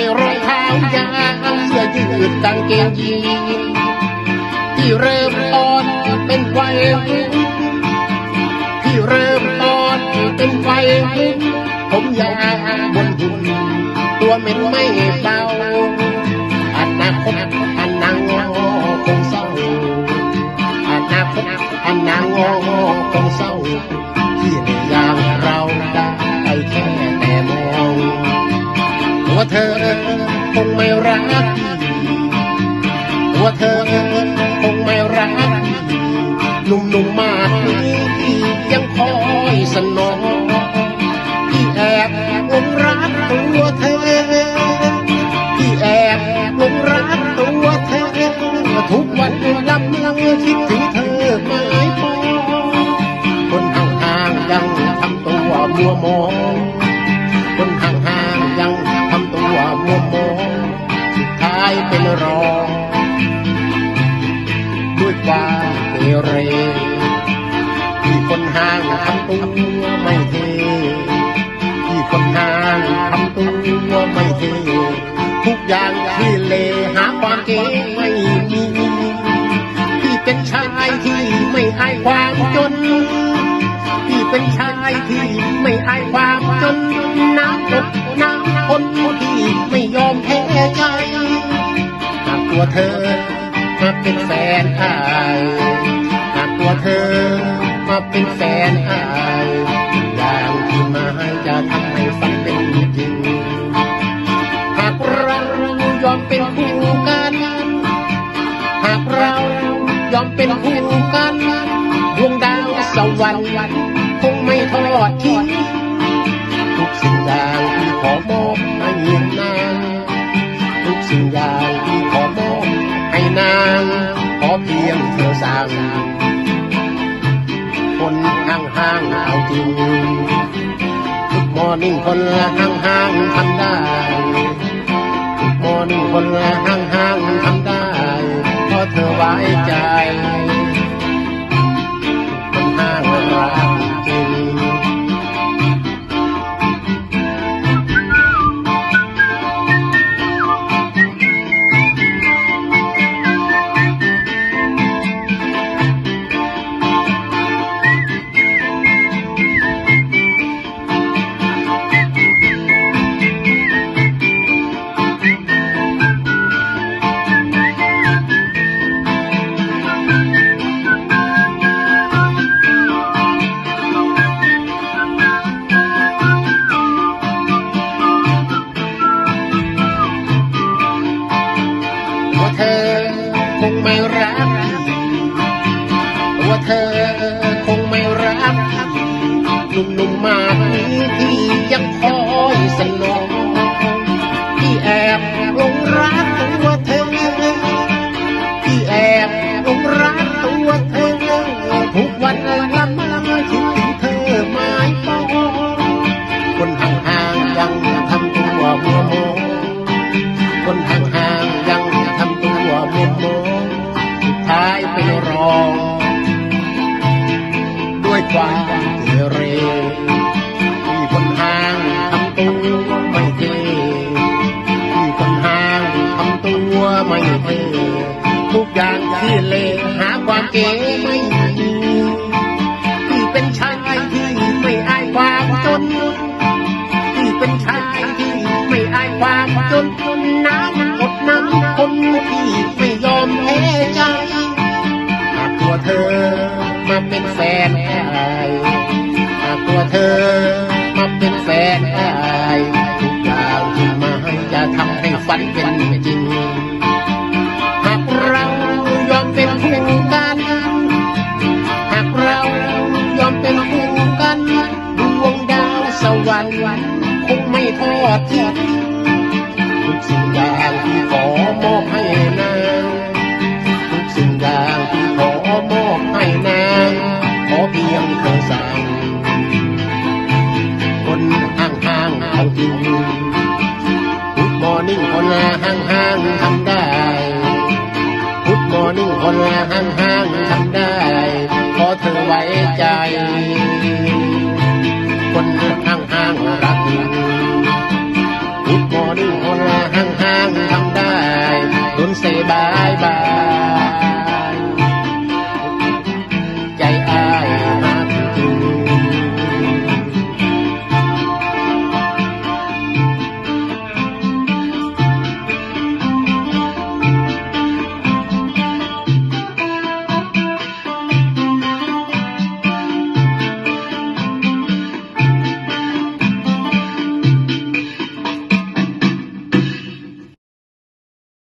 ส่รองเท้ายางเสื้อยืดกางเกงยีนที่เริ่มต้นเป็นวัยรุ่นที่เริ่มต้นเป็นวัยรุ่นผมยาวบนหุ่นตัวเหม็นไม่เบาอนาคตอันนางงอคงเศร้าอนาคตอันนางงอคงเศร้า เธอคงไม่รักตัวเธอคงไม่รักหนุ่มๆมากนี้ที่ยังคอยสนองที่แอบหลงรักตัวเธอที่แอบหลงรักตัวเธอทุกวันลำลังคิดถึงเธอหมายปอคนห่างๆยังทำตัวมัวมอง เรที่คนห่างทำตัวไม่เทที่คนห่างทำตัวไม่เททุกอย่างที่เลหาความเก๋ไม่มีที่เป็นชายที่ไม่อายความจนที่เป็นชายที่ไม่อายความจนน้ำอดน้ำคนที่ไม่ยอมแพ้ใจหากตัวเธอมาเป็นแฟนอาย เธอ มาเป็นแฟนอายอย่างที่มาให้จะทำให้ฝันเป็นจริง หากเรายอมเป็นคู่กัน หากเรายอมเป็นคู่กันดวงดาวสวรรค์คงไม่ทอดทิ้งทุกสิ่งอย่างที่ขอมอบให้นางทุกสิ่งอย่างที่ขอมอบให้นางขอเพียงเธอสั่งางๆเอาจริงทุกมอนิ่งคนละห้างห้างทำได้มอนิ่งคนละห้างห้างทำได้เพราะเธอไว้ใจ แอบลงรักตัวเธอทุกวันละมาคิดถึงเธอหมายปองคนห่างๆยังทำตัวมัวมองคนห่างๆยังทำตัวมุมมองท้ายเป็นรอง ด้วยความ ก๋ไม่มีที่เป็นชายที่ไม่อายความจนที่เป็นชายที่ไม่อายความจนจนน้ำอดน้ำคนที่ไม่ยอมแพ้ใจหากตัวเธอมาเป็นแฟนอายหากตัวเธอมาเป็นแฟนอายทุกอย่างที่มาให้จะทำให้ฝันเป็น วสวรรค์คงไม่ทอดทิ้งทุกสิ่งอย่างที่ขอมอบให้นางทุกสิ่งอย่างที่ขอมอบให้นางขอเพียงเธอสั่งคนห่างห่างๆเอาจริงทุกมอนิ่งคนละห่างห่างทำได้พุทมอนิ่งคนละห่างห่าง ít món hoa hàng hàng thăm đài đốn xe bye bye